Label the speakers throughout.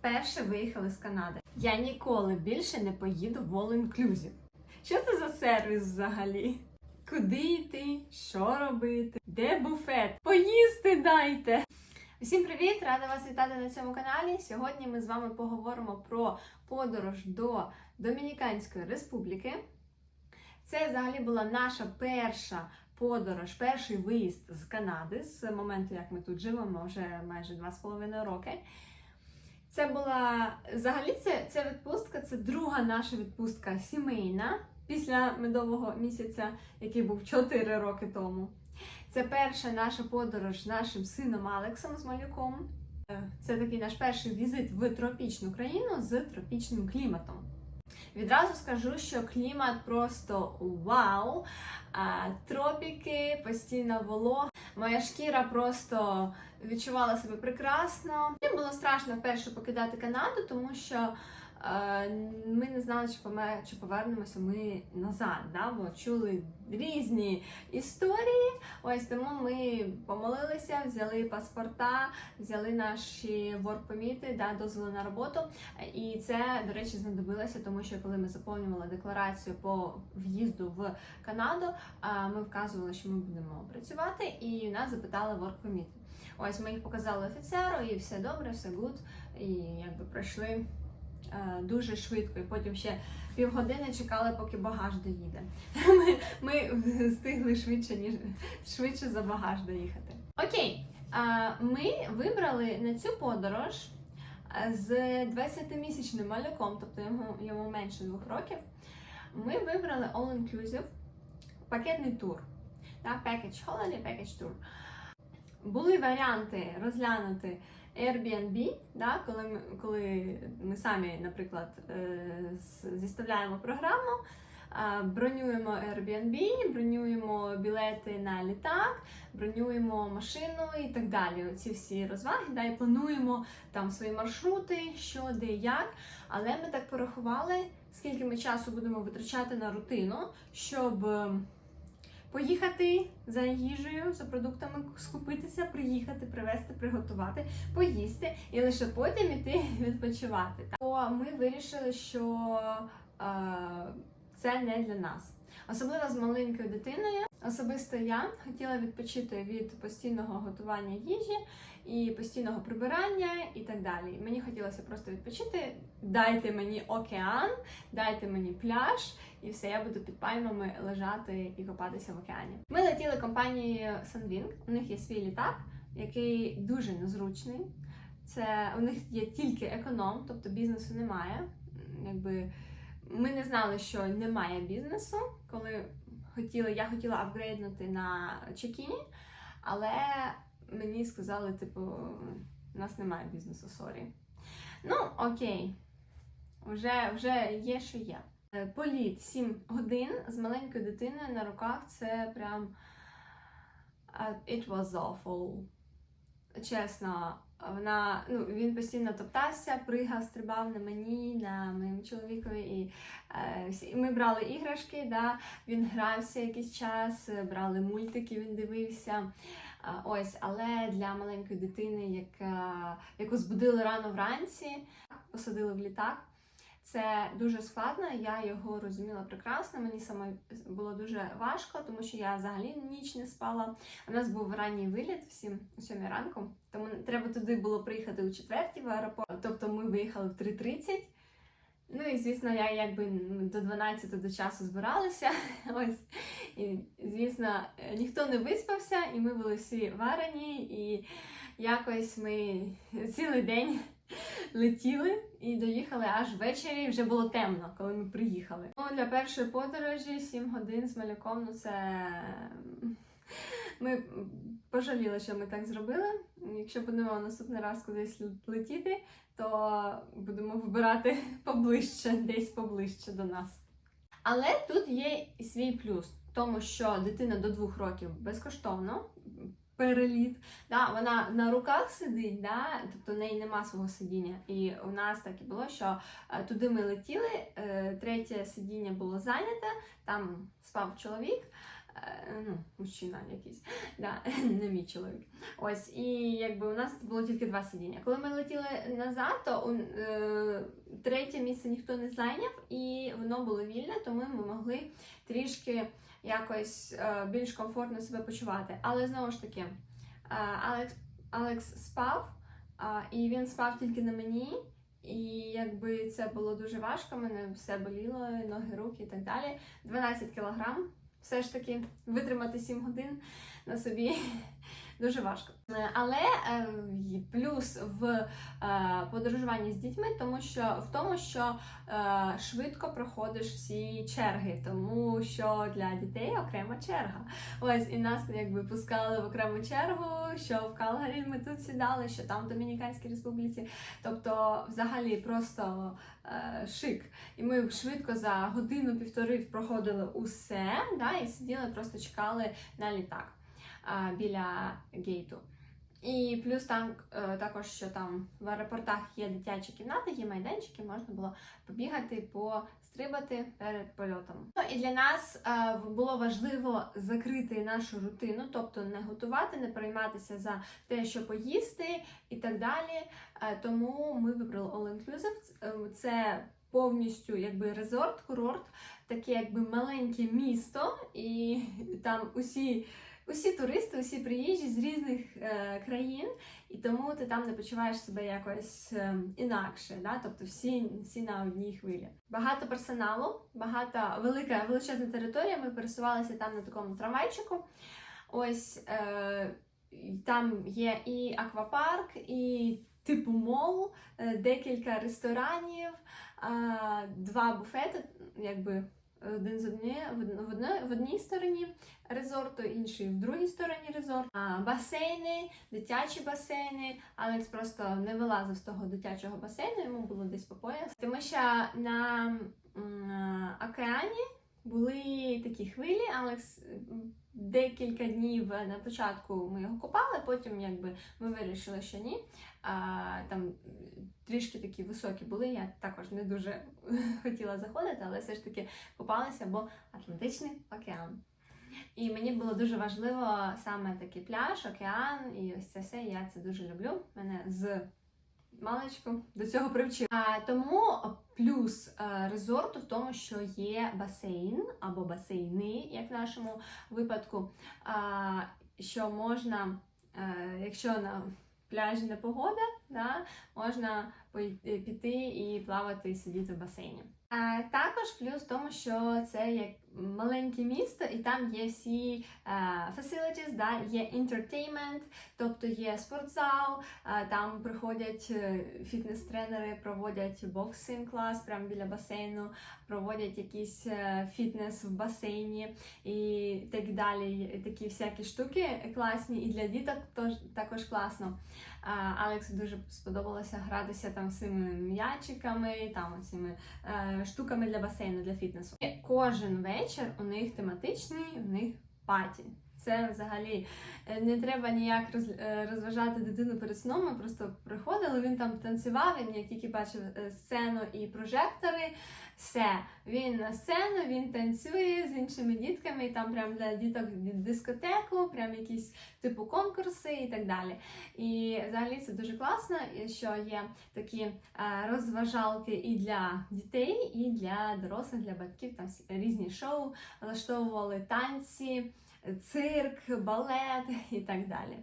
Speaker 1: вперше виїхали з Канади. Я ніколи більше не поїду в All Inclusive. Що це за сервіс взагалі? Куди йти? Що робити? Де буфет? Поїсти дайте! Усім привіт! Рада вас вітати на цьому каналі. Сьогодні ми з вами поговоримо про подорож до Домініканської Республіки. Це взагалі була наша перша подорож, перший виїзд з Канади з моменту, як ми тут живемо, вже майже 2,5 роки. Це була взагалі це, ця відпустка, це друга наша відпустка сімейна після медового місяця, який був 4 роки тому. Це перша наша подорож з нашим сином Алексом з малюком. Е, Це такий наш перший візит в тропічну країну з тропічним кліматом. Відразу скажу, що клімат просто вау! Тропіки, постійно волога. Моя шкіра просто відчувала себе прекрасно. Мені було страшно вперше покидати Канаду, тому що ми не знали, чи, повернемося ми назад. Да? Бо чули різні історії. Ось тому ми помолилися, взяли паспорта, взяли наші воркпоміти, да, дозволи на роботу. І це, до речі, знадобилося, тому що коли ми заповнювали декларацію по в'їзду в Канаду, ми вказували, що ми будемо працювати, і нас запитали permit. Ось ми їх показали офіцеру, і все добре, все гуд. І якби пройшли е, дуже швидко. І потім ще півгодини чекали, поки багаж доїде. Ми, ми встигли швидше, ніж швидше за багаж доїхати. Окей, ми вибрали на цю подорож е, з 20-місячним малюком, тобто йому, йому менше двох років. Ми вибрали All Inclusive пакетний тур. Package holiday, package tour. Були варіанти розглянути Airbnb, да, коли, ми, коли ми самі, наприклад, е, зіставляємо програму, бронюємо Airbnb, бронюємо білети на літак, бронюємо машину і так далі. Ці всі розваги, да, і плануємо там свої маршрути, що, де, як. Але ми так порахували, скільки ми часу будемо витрачати на рутину, щоб поїхати за їжею, за продуктами, скупитися, приїхати, привезти, приготувати, поїсти і лише потім іти відпочивати. То ми вирішили, що е, це не для нас. Особливо з маленькою дитиною. Особисто я хотіла відпочити від постійного готування їжі і постійного прибирання і так далі. Мені хотілося просто відпочити. Дайте мені океан, дайте мені пляж, і все, я буду під пальмами лежати і копатися в океані. Ми летіли компанією Sunwing, у них є свій літак, який дуже незручний. Це у них є тільки економ, тобто бізнесу немає. Якби ми не знали, що немає бізнесу, коли хотіли, я хотіла апгрейднути на чекіні, але мені сказали, типу, у нас немає бізнесу, сорі. Ну, окей, вже, вже є, що є. Е, Політ 7 годин з маленькою дитиною на руках це прям е, it was awful. Чесно, вона, ну, він постійно топтався, пригав, стрибав на мені, на моєму чоловікові. І, е, ми брали іграшки, да, він грався якийсь час, брали мультики, він дивився. Е, Ось, але для маленької дитини, яка, яку збудили рано вранці, посадили в літак. Це дуже складно, я його розуміла прекрасно. Мені саме було дуже важко, тому що я взагалі ніч не спала. У нас був ранній виліт всім о 7 ранку, тому треба туди було приїхати у четвертій в аеропорт. Тобто ми виїхали в 3.30. Ну і звісно, я якби до 12 до часу збиралася. Ось. І звісно, ніхто не виспався, і ми були всі варені, і якось ми цілий день летіли і доїхали аж ввечері. Вже було темно, коли ми приїхали. Ну, для першої подорожі 7 годин з малюком, ну це. Ми пожаліли, що ми так зробили. Якщо будемо наступний раз кудись летіти, то будемо вибирати поближче, десь поближче до нас. Але тут є свій плюс, тому що дитина до двох років безкоштовно. Переліт, да, вона на руках сидить, да, тобто в неї нема свого сидіння. І у нас так і було, що е, туди ми летіли, е, третє сидіння було зайняте, там спав чоловік, е, ну, мужчина якийсь, да, не мій чоловік. Ось, і якби у нас було тільки два сидіння. Коли ми летіли назад, то е, третє місце ніхто не зайняв, і воно було вільне, тому ми могли трішки якось е, більш комфортно себе почувати. Але знову ж таки, е, Алекс, Алекс спав, і він спав тільки на мені. І якби це було дуже важко, мене все боліло, ноги, руки і так далі. 12 кілограм. Все ж таки витримати 7 годин на собі дуже важко. Але е, й- плюс в е, подорожуванні з дітьми, тому що в тому, що е, швидко проходиш всі черги, тому що для дітей окрема черга. Ось і нас якби пускали в окрему чергу, що в Калгарі ми тут сідали, що там в Домініканській республіці. Тобто, взагалі, просто е, шик. І ми швидко за годину-півтори проходили усе, да, і сиділи, просто чекали на літак біля гейту. І плюс там е, також, що там в аеропортах є дитячі кімнати, є майданчики, можна було побігати, пострибати перед польотом. Ну і для нас е, було важливо закрити нашу рутину, тобто не готувати, не перейматися за те, що поїсти і так далі. Е, тому ми вибрали All Inclusive. Це повністю якби резорт, курорт, таке якби маленьке місто, і там усі. Усі туристи, усі приїжджі з різних е, країн, і тому ти там не почуваєш себе якось е, інакше. Да? Тобто всі, всі на одній хвилі. Багато персоналу, багато велика величезна територія. Ми пересувалися там на такому трамвайчику. Ось е, там є і аквапарк, і типу мол, е, декілька ресторанів, е, два буфети, якби один з одні, в, од- в, одній стороні резорту, інший в другій стороні резорту. А, басейни, дитячі басейни. Алекс просто не вилазив з того дитячого басейну, йому було десь по пояс. Тому що на м, океані були такі хвилі. Алекс декілька днів на початку ми його купали, потім якби ми вирішили, що ні. Там трішки такі високі були. Я також не дуже хотіла заходити, але все ж таки купалися, бо Атлантичний океан. І мені було дуже важливо саме такий пляж, океан, і ось це все. Я це дуже люблю. Мене з маличку до цього привчили. А, тому плюс е, резорту в тому, що є басейн або басейни, як в нашому випадку, що можна, е, якщо на пляжі не погода, да, можна піти і плавати і сидіти в басейні. Також плюс в тому, що це як маленьке місто, і там є всі е, facilities, да, є entertainment, тобто є спортзал, е, там приходять е, фітнес-тренери, проводять боксинг клас прямо біля басейну, проводять якийсь фітнес в басейні і так далі. Такі всякі штуки класні, і для діток також класно. Алексу дуже сподобалося гратися там цими м'ячиками, там цими штуками для басейну, для фітнесу. І кожен вечір у них тематичний, у них паті. Це взагалі е, не треба ніяк е, розважати дитину перед сном. Ми просто приходили, він там танцював, він як тільки бачив е, сцену і прожектори, все. Він на сцену, він танцює з іншими дітками, і там прям для діток дискотеку, прям якісь типу конкурси і так далі. І взагалі це дуже класно, що є такі розважалки і для дітей, і для дорослих, для батьків. Там різні шоу влаштовували танці, цирк, балет і так далі.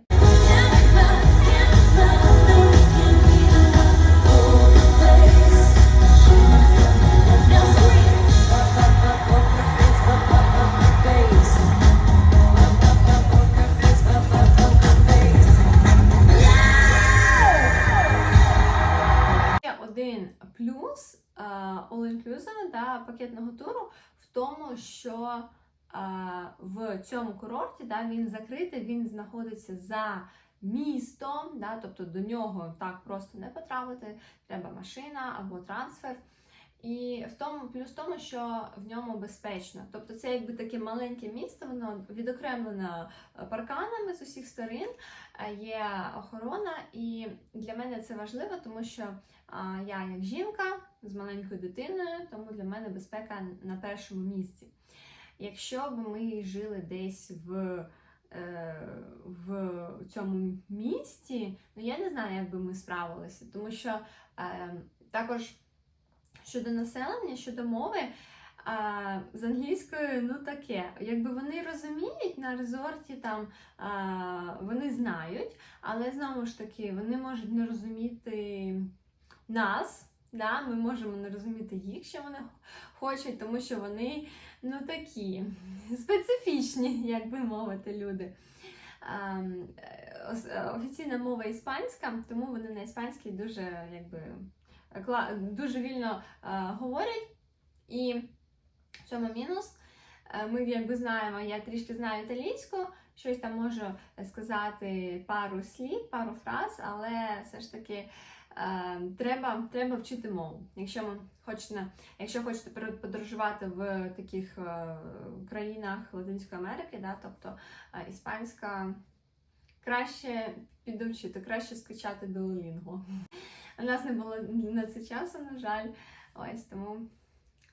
Speaker 1: Один плюс е, all-inclusive да, пакетного туру в тому, що в цьому курорті да, він закритий, він знаходиться за містом, да, тобто до нього так просто не потрапити, треба машина або трансфер. І в тому плюс в тому, що в ньому безпечно. Тобто це якби таке маленьке місто, воно відокремлено е, парканами з усіх сторін, е, є охорона, і для мене це важливо, тому що я як жінка з маленькою дитиною, тому для мене безпека на першому місці. Якщо б ми жили десь в, е, в цьому місті, ну я не знаю, як би ми справилися, тому що е, також щодо населення, щодо мови. А, з англійською, ну таке, якби вони розуміють на резорті, там а, вони знають, але знову ж таки вони можуть не розуміти нас. Да? Ми можемо не розуміти їх, що вони хочуть, тому що вони ну такі специфічні, як би мовити, люди. А, е, офіційна мова іспанська, тому вони на іспанській дуже якби дуже вільно е, говорять. І в цьому мінус. Е, Ми якби знаємо, я трішки знаю італійську, щось там можу сказати пару слів, пару фраз, але все ж таки е, треба, треба вчити мову. Якщо ми хочете, якщо хочете подорожувати в таких е, країнах Латинської Америки, да, тобто е, іспанська краще підучити, краще скачати Duolingo. У нас не було на це часу, на жаль. Ось тому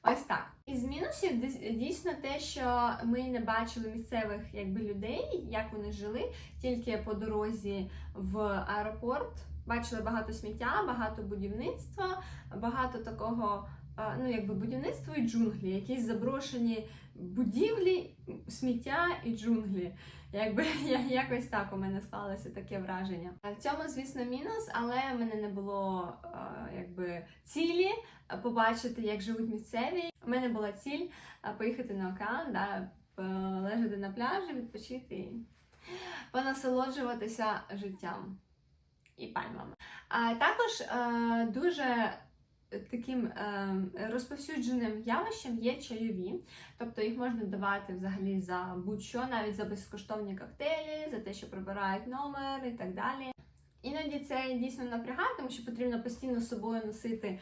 Speaker 1: ось так. Із мінусів дійсно те, що ми не бачили місцевих якби людей, як вони жили, тільки по дорозі в аеропорт. Бачили багато сміття, багато будівництва, багато такого, е, ну якби будівництво і джунглі, якісь заброшені будівлі, сміття і джунглі. Якби я- якось так у мене склалося таке враження. В цьому, звісно, мінус, але в мене не було е, якби цілі е, побачити, як живуть місцеві. У мене була ціль е, поїхати на океан, да, лежати на пляжі, відпочити і понасолоджуватися життям і пальмами. А також е, дуже таким е, розповсюдженим явищем є чайові. Тобто їх можна давати взагалі за будь-що, навіть за безкоштовні коктейлі, за те, що прибирають номер і так далі. Іноді це дійсно напрягає, тому що потрібно постійно з собою носити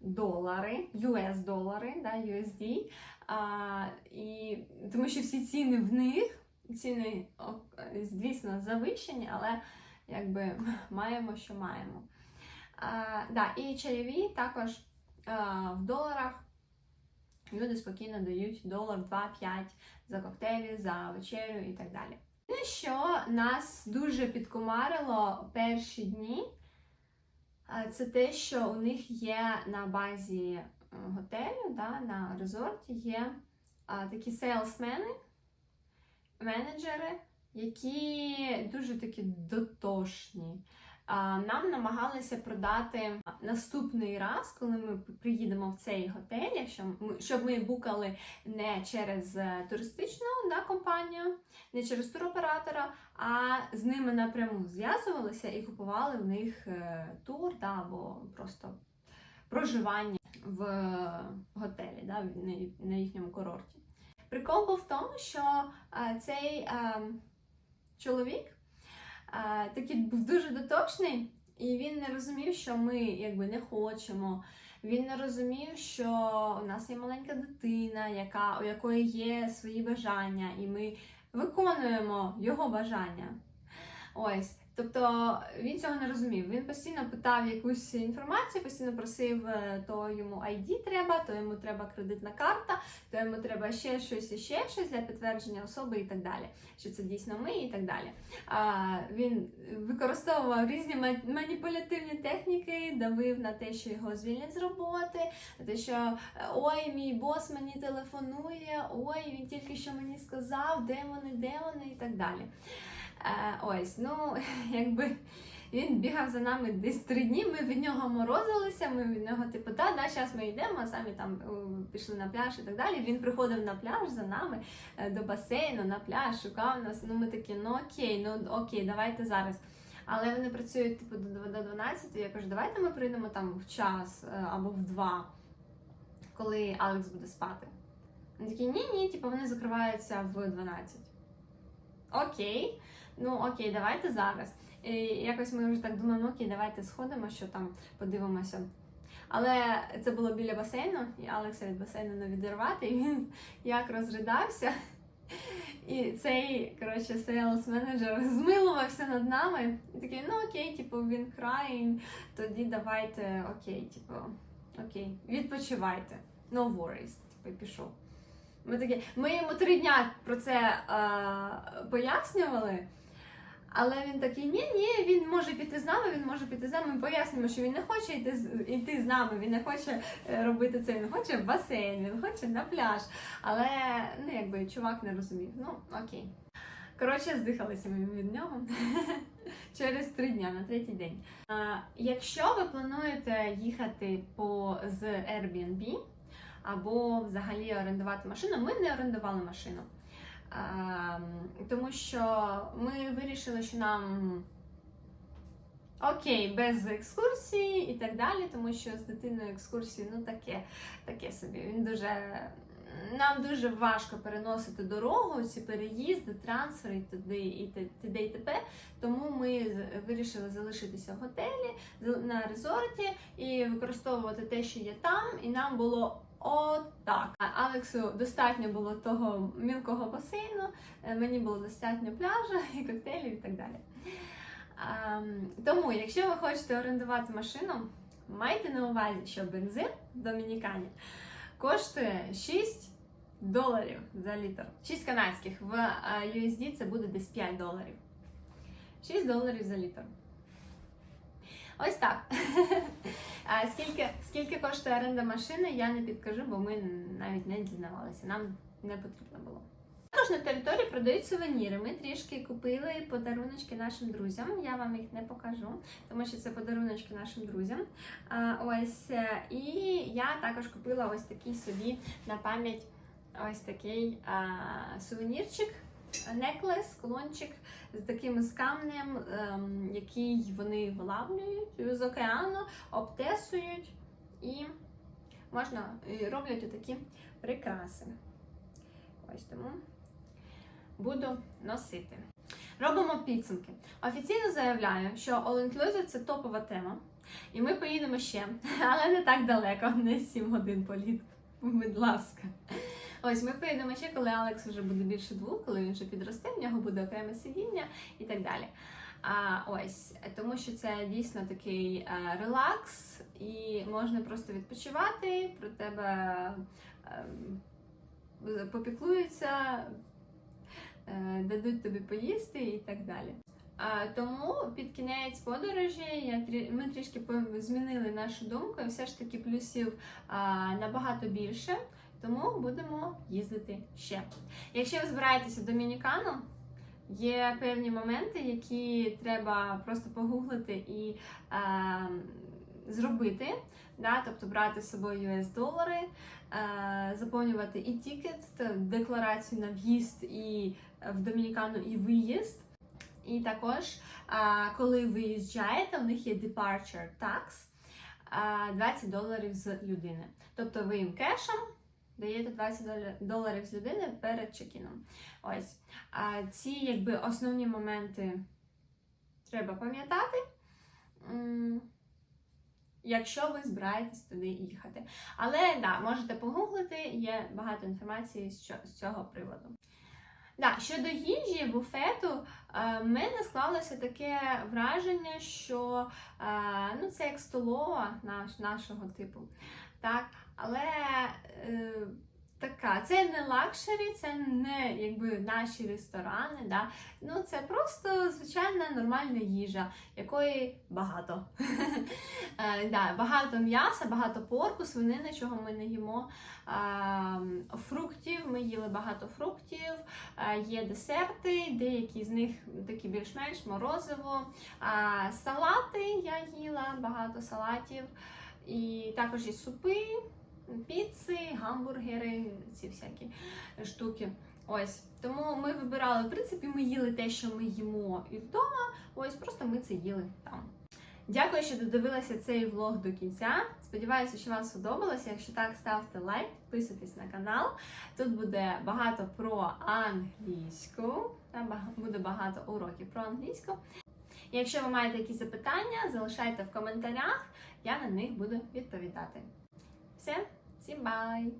Speaker 1: долари, US долари, да, USD. А, і, тому що всі ціни в них, ціни, звісно, завищені, але якби маємо, що маємо. А, да, і чайові також а, в доларах. Люди спокійно дають долар 2-5 за коктейлі, за вечерю і так далі. Ну, що нас дуже підкумарило перші дні, це те, що у них є на базі е, готелю, да, на резорті є а, такі сейлсмени, менеджери, які дуже такі дотошні. Нам намагалися продати наступний раз, коли ми приїдемо в цей готель, якщо ми, щоб ми букали не через е, туристичну да, компанію, не через туроператора, а з ними напряму зв'язувалися і купували в них е, тур да, або просто проживання в готелі да, на- їхньому курорті. Прикол був в тому, що е, цей е, чоловік такий був дуже дотошний, і він не розумів, що ми якби не хочемо. Він не розумів, що у нас є маленька дитина, яка, у якої є свої бажання, і ми виконуємо його бажання. Ось. Тобто він цього не розумів. Він постійно питав якусь інформацію, постійно просив, е, то йому ID треба, то йому треба кредитна карта, то йому треба ще щось ще щось для підтвердження особи і так далі. Що це дійсно ми і так далі. А, він використовував різні маніпулятивні техніки, давив на те, що його звільнять з роботи, на те, що е, ой, мій бос мені телефонує, ой, він тільки що мені сказав, де вони, де вони і так далі. Е, ось, ну, якби він бігав за нами десь три дні, ми від нього морозилися, ми від нього, типу, да, да, зараз ми йдемо, а самі там е, пішли на пляж і так далі. Він приходив на пляж за нами е, до басейну, на пляж, шукав нас. Ну, ми такі, ну окей, ну окей, давайте зараз. Але вони працюють типу до дв- до 12, я кажу, давайте ми прийдемо там в час або в два, коли Алекс буде спати. Вони такі, ні, ні, типу, вони закриваються в 12. Окей, ну окей, давайте зараз. І якось ми вже так думаємо, ну окей, давайте сходимо, що там подивимося. Але це було біля басейну, і Алекса від басейну не відірвати, і він як розридався. І цей, коротше, сейлс менеджер змилувався над нами. І такий, ну окей, типу, він crying, тоді давайте, окей, типу, окей, відпочивайте. No worries, типу, пішов. Ми такі, ми йому три дня про це е, пояснювали. Але він такий, ні, ні, він може піти з нами, він може піти з нами. Ми пояснюємо, що він не хоче йти з йти з нами, він не хоче е, робити це, він хоче в басейн, він хоче на пляж. Але ну якби чувак не розумів. Ну окей. Коротше, здихалися ми від нього через три дня на третій день. Якщо ви плануєте їхати по з Airbnb або взагалі орендувати машину, ми не орендували машину. А, тому що ми вирішили, що нам окей, без екскурсії і так далі, тому що з дитиною екскурсії ну таке, таке собі. Він дуже. Нам дуже важко переносити дорогу, ці переїзди, трансфери туди і т- т.д. і т.п. Тому ми вирішили залишитися в готелі на резорті і використовувати те, що є там. І нам було отак. Алексу достатньо було того мілкого басейну, е, мені було достатньо пляжу і коктейлів і так далі. Тому, якщо ви хочете орендувати машину, майте на увазі, що бензин в Домінікані коштує 6 доларів за літр. 6 канадських. В е, USD це буде десь 5 доларів. 6 доларів за літр. Ось так. А скільки, скільки коштує оренда машини, я не підкажу, бо ми навіть не дізнавалися. Нам не потрібно було. Також на території продають сувеніри. Ми трішки купили подаруночки нашим друзям. Я вам їх не покажу, тому що це подаруночки нашим друзям. А, ось е, і я також купила ось такий собі на пам'ять ось такий а, сувенірчик. Неклес, кулончик з таким з камнем, ем, який вони вилавлюють з океану, обтесують і можна і роблять отакі прикраси. Ось тому буду носити. Робимо підсумки. Офіційно заявляю, що All Inclusive це топова тема. І ми поїдемо ще, але не так далеко, не 7 годин політ. Будь ласка. Ось ми поїдемо ще, коли Алекс вже буде більше двох, коли він вже підросте, в нього буде окреме сидіння і так далі. А, ось, тому що це дійсно такий е, релакс, і можна просто відпочивати, про тебе е, попіклуються, е, дадуть тобі поїсти і так далі. А, тому під кінець подорожі я ми трішки змінили нашу думку, і все ж таки плюсів а, набагато більше. Тому будемо їздити ще. Якщо ви збираєтеся в Домінікану, є певні моменти, які треба просто погуглити і е, зробити. Да? Тобто брати з собою US долари, е, заповнювати і тікет, декларацію на в'їзд і в Домінікану, і виїзд. І також, а, коли виїжджаєте, у них є departure tax 20 доларів з людини. Тобто ви їм кешем даєте 20 доларів з людини перед чекіном. Ось. А ці якби основні моменти треба пам'ятати. Якщо ви збираєтесь туди їхати. Але да, можете погуглити, є багато інформації з цього приводу. Да, щодо їжі, буфету, е, в мене склалося таке враження, що е, ну, це як столова наш, нашого типу. Так, але е, така, це не лакшері, це не якби наші ресторани. Да? Ну, це просто звичайна нормальна їжа, якої багато. Е, багато м'яса, багато порку, свинини, чого ми не їмо. Фруктів, ми їли багато фруктів, є десерти, деякі з них такі більш-менш морозиво. Салати я їла, багато салатів. І також і супи, піци, гамбургери, ці всякі штуки. Ось тому ми вибирали, в принципі, ми їли те, що ми їмо і вдома. Ось просто ми це їли там. Дякую, що додивилися цей влог до кінця. Сподіваюся, що вам сподобалося. Якщо так, ставте лайк, підписуйтесь на канал. Тут буде багато про англійську. Там буде багато уроків про англійську. Якщо ви маєте якісь запитання, залишайте в коментарях, я на них буду відповідати. Все, всім бай!